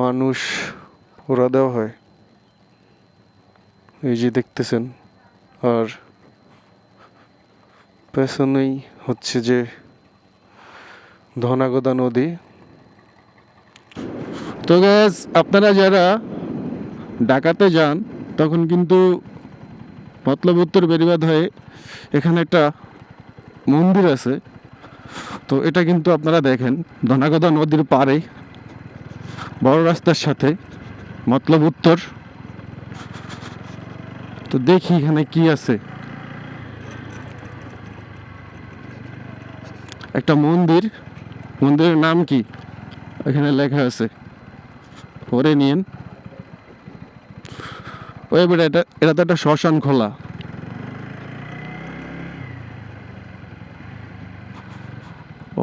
মানুষ পোড়া দেওয়া হয়। এই যে দেখতেছেন, আর পেছনেই হচ্ছে যে ধনাগদা নদী। তো গ্যাস আপনারা যারা ঢাকাতে যান, তখন কিন্তু মতলব উত্তর বেরিবাদ হয়ে এখানে একটা মন্দির আছে। তো এটা কিন্তু আপনারা দেখেন, ধনাগদা নদীর পাড়ে বড় রাস্তার সাথে, মতলব উত্তর। তো দেখি এখানে কি আছে। একটা মন্দির, মন্দিরের নাম কি? এখানে লেখা আছে। পরে নিন ওই এবারে এটা এটা তো একটা শ্মশান খোলা।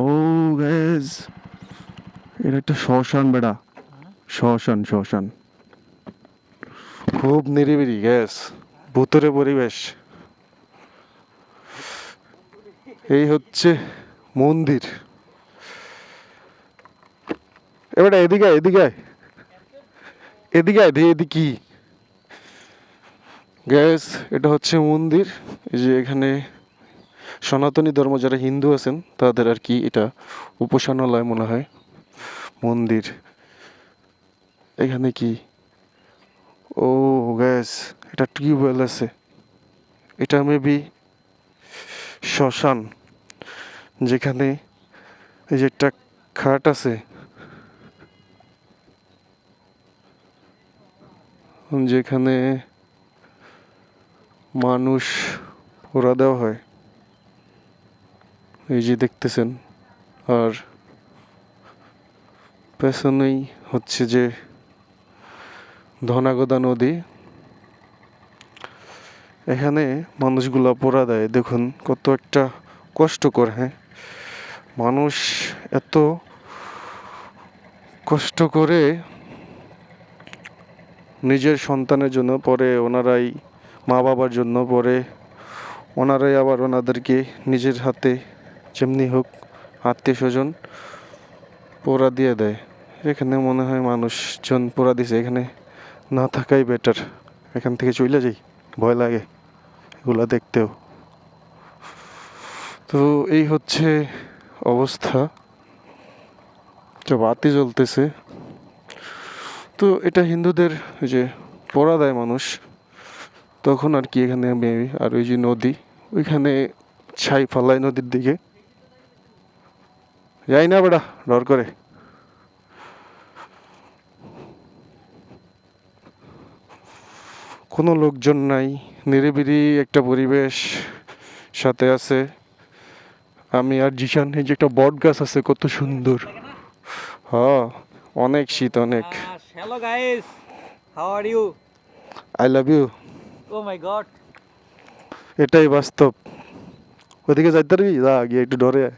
ও গ্যাস এটা একটা শ্মশান বেড়া। শ্মশান শ্মশান খুব নিরিবিলি গ্যাস ভূতরে পরিবেশ। এই হচ্ছে মন্দির। এবারে এদিকে এদিকে এদিকে এদিকে কি। গ্যাস এটা হচ্ছে মন্দির। যে এখানে সনাতনী ধর্ম যারা হিন্দু আছেন, তাদের আর কি এটা উপাসনালয় মনে হয়। মন্দির। এখানে কি? ও গ্যাস, এটা টিউবওয়েল আছে। এটা মেবি শ্মশান, যেখানে এই যে একটা খাট আছে। যেখানে মানুষ পোড়া দেওয়া হয়। এই যে দেখতেছেন, আর পেছনেই হচ্ছে যে ধনাগদা নদী। এখানে মানুষগুলা পোড়া দেয়। দেখুন, কত একটা কষ্টকর হ্যাঁ? মানুষ এত কষ্ট করে নিজের সন্তানের জন্য পরে ওনারাই মা বাবার জন্য পরে ওনারাই আবার ওনাদেরকে নিজের হাতে যেমনি হোক আত্মীয় স্বজন পোড়া দিয়ে দেয়। এখানে মনে হয় মানুষজন পোড়া দিছে। এখানে না থাকাই বেটার এখান থেকে চলে যাই, ভয় লাগে এগুলা দেখতেও। তো এই হচ্ছে অবস্থা। যে বাতি জ্বলতেছে। তো এটা হিন্দুদের যে পড়া দেয় মানুষ। তখন আর কি এখানে মেবি, আর ওই যে নদী, ওইখানে ছাই ফালায় নদীর দিকে। যাই না বেড়া ডর করে। কোনো লোকজন নাই। নিরিবিলি একটা পরিবেশ সাথে আছে। আমি আর জিশান এই যে একটা বট গাছ আছে কত সুন্দর। হ অনেক শীত অনেক। hello guys, how are you? I love you Oh my god. এটাই বাস্তব। ওদিকে যাইতে পারবি? যা গিয়ে একটু ডরে আয়।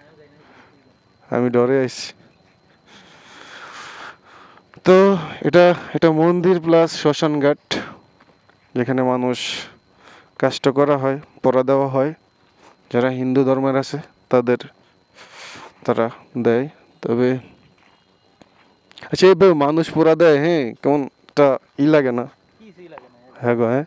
আমি ডরে আইছি। তো এটা এটা মন্দির প্লাস শ্মশান ঘাট যেখানে মানুষ কাষ্ট করা হয়, পরা দেওয়া হয়। যারা হিন্দু ধর্মের আছে, তাদের তারা দেয়। তবে আচ্ছা এইভাবে মানুষ পোড়া দেয় হ্যাঁ? কেমন একটা ই লাগে না? হ্যাঁ গো হ্যাঁ।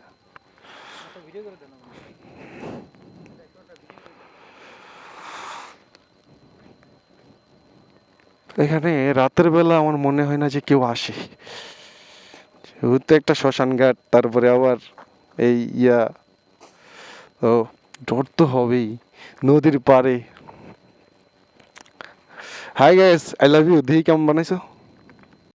এখানে রাতের বেলা আমার মনে হয় না যে কেউ আসে। যেহেতু একটা শ্মশান ঘাট, তারপরে আবার এই ইয়া, ও, ডর তো হবেই, নদীর পাড়ে। Hi guys I love you দেখি কেমন বানাইছো?